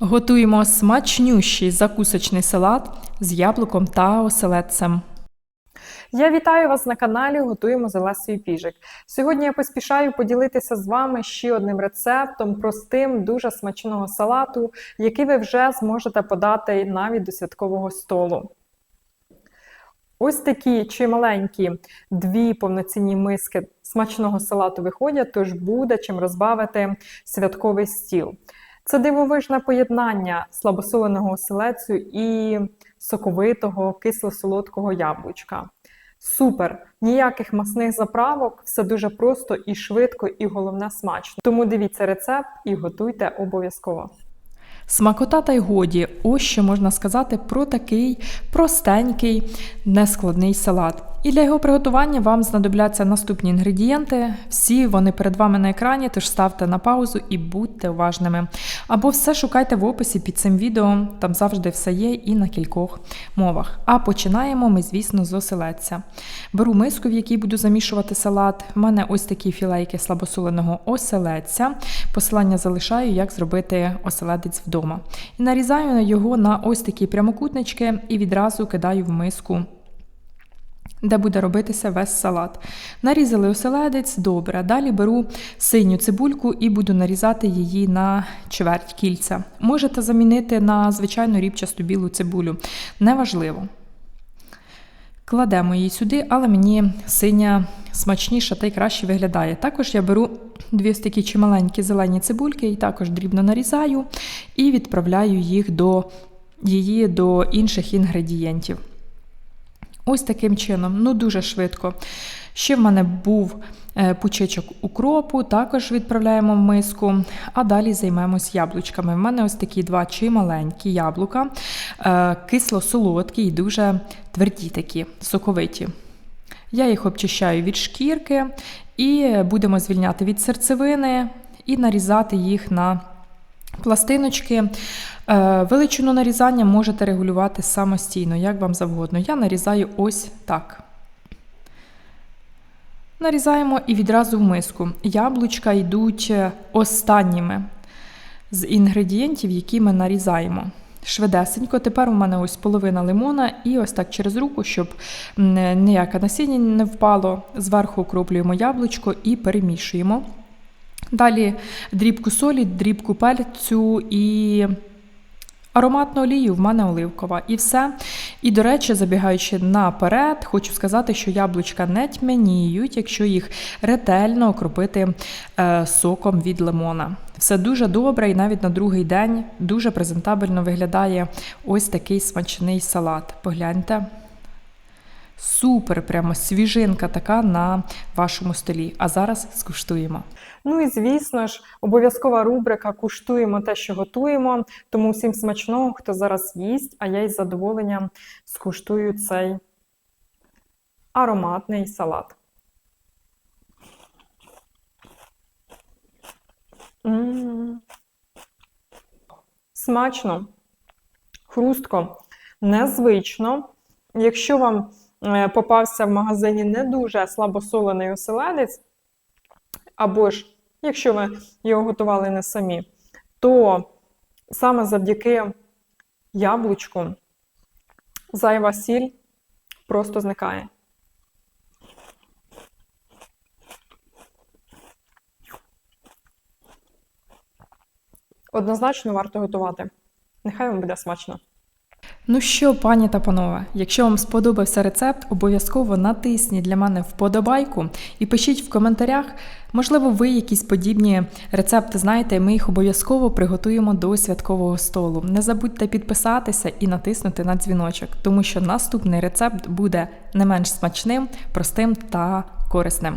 Готуємо смачнющий закусочний салат з яблуком та оселедцем. Я вітаю вас на каналі Готуємо з Олесею Піжик. Сьогодні я поспішаю поділитися з вами ще одним рецептом простим, дуже смачного салату, який ви вже зможете подати навіть до святкового столу. Ось такі чималенькі дві повноцінні миски смачного салату виходять, тож буде чим розбавити святковий стіл. Це дивовижне поєднання слабосоленого оселедцю і соковитого кисло-солодкого яблучка. Супер! Ніяких масних заправок, все дуже просто і швидко, і головне смачно. Тому дивіться рецепт і готуйте обов'язково. Смакота та й годі. Ось що можна сказати про такий простенький, нескладний салат. І для його приготування вам знадобляться наступні інгредієнти. Всі вони перед вами на екрані, тож ставте на паузу і будьте уважними. Або все шукайте в описі під цим відео, там завжди все є і на кількох мовах. А починаємо ми, звісно, з оселедця. Беру миску, в якій буду замішувати салат. У мене ось такі філейки слабосоленого оселедця. Посилання залишаю, як зробити оселедець вдома. І нарізаю його на ось такі прямокутнички і відразу кидаю в миску де буде робитися весь салат. Нарізали оселедець, добре. Далі беру синю цибульку і буду нарізати її на чверть кільця. Можете замінити на звичайну рібчасту білу цибулю. Неважливо. Кладемо її сюди, але мені синя смачніша та й краще виглядає. Також я беру дві такі чималенькі зелені цибульки і також дрібно нарізаю і відправляю їх до її до інших інгредієнтів. Ось таким чином, ну дуже швидко. Ще в мене був е, пучечок укропу, також відправляємо в миску, а далі займемось яблучками. В мене ось такі два чималенькі яблука, е, кисло-солодкі і дуже тверді такі, соковиті. Я їх обчищаю від шкірки і будемо звільняти від серцевини і нарізати їх на пластиночки. Е, величину нарізання можете регулювати самостійно, як вам завгодно. Я нарізаю ось так. Нарізаємо і відразу в миску. Яблучка йдуть останніми з інгредієнтів, які ми нарізаємо. Швидесенько, тепер у мене ось половина лимона, і ось так через руку, щоб ніяке насіння не впало. Зверху окроплюємо яблучко і перемішуємо. Далі дрібку солі, дрібку перцю і ароматну олію в мене оливкова. І все. І, до речі, забігаючи наперед, хочу сказати, що яблучка не тьмяніють, якщо їх ретельно окропити е, соком від лимона. Все дуже добре, і навіть на другий день дуже презентабельно виглядає ось такий смачний салат. Погляньте. Супер, прямо свіжинка така на вашому столі. А зараз скуштуємо. Ну і звісно ж, обов'язкова рубрика Куштуємо те, що готуємо. Тому всім смачного, хто зараз їсть, а я із задоволенням скуштую цей ароматний салат. М-м-м. Смачно, хрустко, незвично. Якщо вам попався в магазині не дуже слабосолений оселедець, або ж якщо ви його готували не самі, то саме завдяки яблучку зайва сіль просто зникає. Однозначно варто готувати. Нехай вам буде смачно. Ну що, пані та панове, якщо вам сподобався рецепт, обов'язково натисніть для мене вподобайку і пишіть в коментарях, можливо, ви якісь подібні рецепти знаєте, і ми їх обов'язково приготуємо до святкового столу. Не забудьте підписатися і натиснути на дзвіночок, тому що наступний рецепт буде не менш смачним, простим та корисним.